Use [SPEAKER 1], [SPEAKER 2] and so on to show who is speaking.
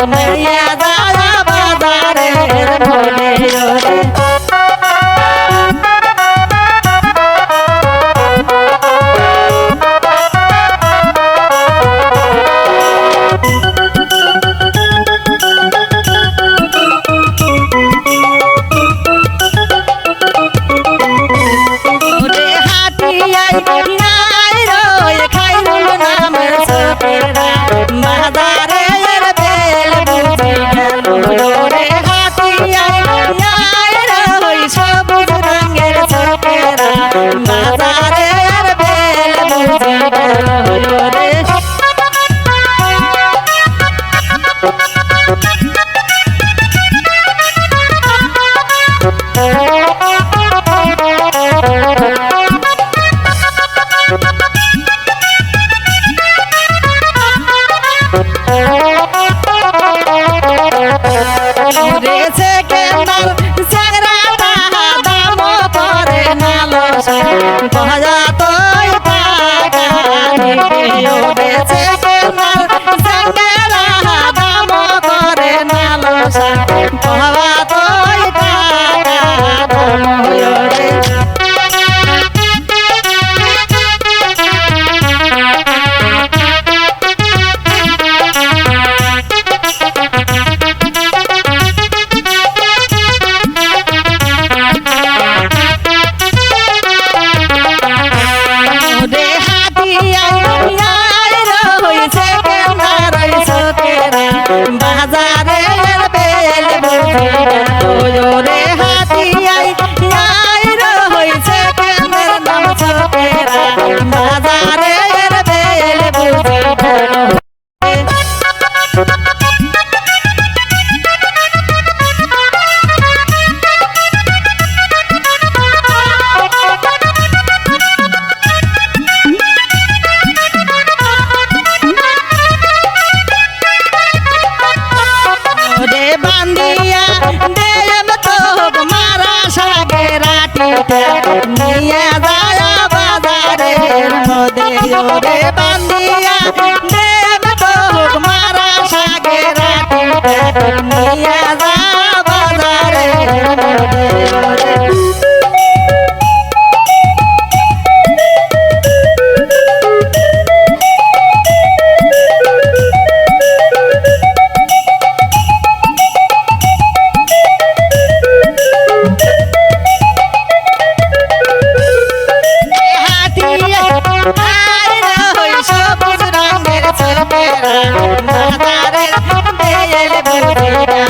[SPEAKER 1] Yeah, yeah. দয়া বাজারে bell দেব তো মারা সাবে রাটিতে, নিয়ে যায় বাজারের মধ্যে। ওরে দেব তো মারা সাগে রাটিতে Thank you.